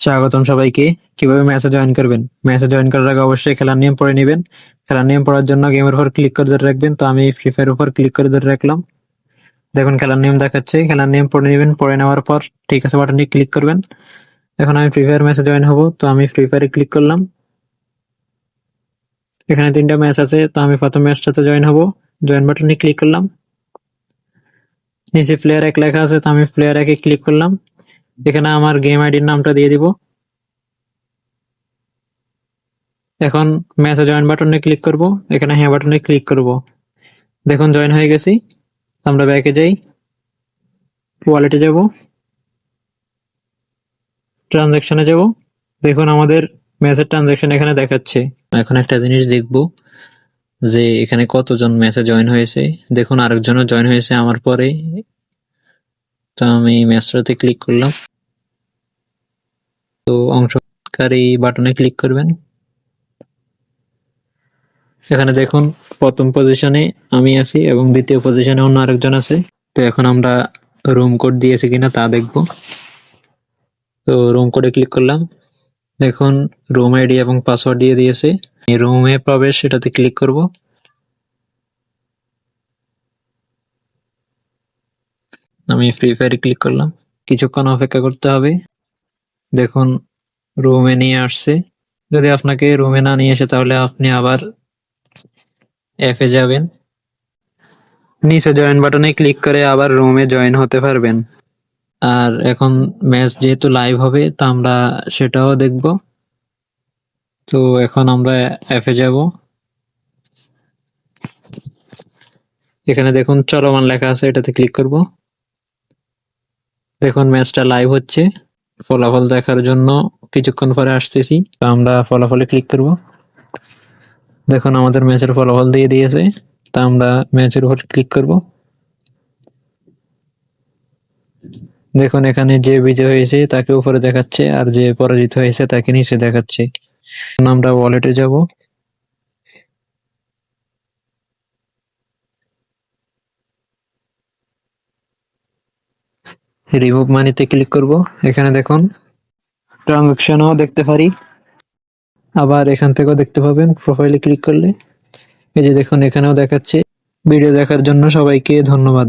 স্বাগতম সবাইকে। কীভাবে ম্যাচে জয়েন করবেন? ম্যাচে জয়েন করার আগে অবশ্যই খেলার নিয়ম পড়ে নেবেন। খেলার নিয়ম পড়ার জন্য গেমের উপর ক্লিক করে ধরে রাখবেন। তো আমি ফ্রি ফায়ার উপর ক্লিক করে ধরে রাখলাম। দেখুন, খেলার নিয়ম দেখাচ্ছে। খেলার নিয়ম পড়ে নেবেন। পড়ে নেওয়ার পর ঠিক আছে বাটনে ক্লিক করবেন। এখন আমি ফ্রি ফায়ার ম্যাচে জয়েন হব। তো আমি ফ্রি ফায়ারে ক্লিক করলাম। এখানে তিনটা ম্যাচ আছে। তো আমি প্রথম ম্যাচটাতে জয়েন হব। জয়েন বাটনে ক্লিক করলাম। নিচে প্লেয়ার এক লেখা আছে। তো আমি প্লেয়ার একে ক্লিক করলাম। এখানে আমার গেম আইডির নামটা দিয়ে দিব। এখন ম্যাচে জয়েন বাটনে ক্লিক করব। এখানে হ্যাঁ বাটনে ক্লিক করব। দেখুন জয়েন হয়ে গেছি। আমরা ব্যাকে যাই। ওয়ালেটে যাব। ট্রানজ্যাকশনে যাব। দেখুন, আমাদের ম্যাচের ট্রানজ্যাকশন এখানে দেখাচ্ছে। এখন একটা জিনিস দেখব যে এখানে কতজন ম্যাচে জয়েন হয়েছে। দেখুন, আরেকজনও জয়েন হয়েছে আমার পরে। তো আমি ম্যাচটাতে ক্লিক করলাম। তো অংশকারী বাটনে ক্লিক করবেন। এখানে দেখুন, প্রথম পজিশনে আমি আছি এবং দ্বিতীয় পজিশনে অন্য আরেকজন আছে। তো এখন আমরা রুম কোড দিয়েছি কিনা তা দেখব। তো রুম কোডে ক্লিক করলাম। দেখুন রুম আইডি এবং পাসওয়ার্ড দিয়ে দিয়েছে। রুমে প্রবেশ সেটাতে ক্লিক করব। আমি ফ্রি ফায়ারে ক্লিক করলাম। কিছুক্ষণ অপেক্ষা করতে হবে। দেখুন রুমে নিয়ে আসছে। যদি আপনাকে রুমে না নিয়ে আসে, তাহলে আপনি আবার অ্যাপে যাবেন। নিচে জয়েন বাটনে ক্লিক করে আবার রুমে জয়েন হতে পারবেন। আর এখন ম্যাচ যেহেতু লাইভ হবে, তো আমরা সেটাও দেখব। তো এখন আমরা অ্যাপে যাব। এখানে দেখুন, চলমান লেখা আছে, এটাতে ক্লিক করব। দেখুন ম্যাচটা লাইভ হচ্ছে। ফলাফল দেখার জন্য কিছুক্ষণ পরে আসতেছি। তো আমরা ফলাফলে ক্লিক করব। দেখুন, আমাদের ম্যাচের ফলাফল দিয়ে দিয়েছে। তা আমরা ম্যাচের উপর ক্লিক করব। দেখুন, এখানে যে বিজয় হয়েছে তাকে উপরে দেখাচ্ছে আর যে পরাজিত হয়েছে তাকে নিচে দেখাচ্ছে। আমরা ওয়ালেটে যাব। রিমুভ মানিতে ক্লিক করব। এখানে দেখুন ট্রানজাকশনও দেখতে পারি। আবার এখান থেকেও দেখতে পাবেন প্রোফাইলে ক্লিক করলে। এই যে দেখুন, এখানেও দেখাচ্ছে। ভিডিও দেখার জন্য সবাইকে ধন্যবাদ।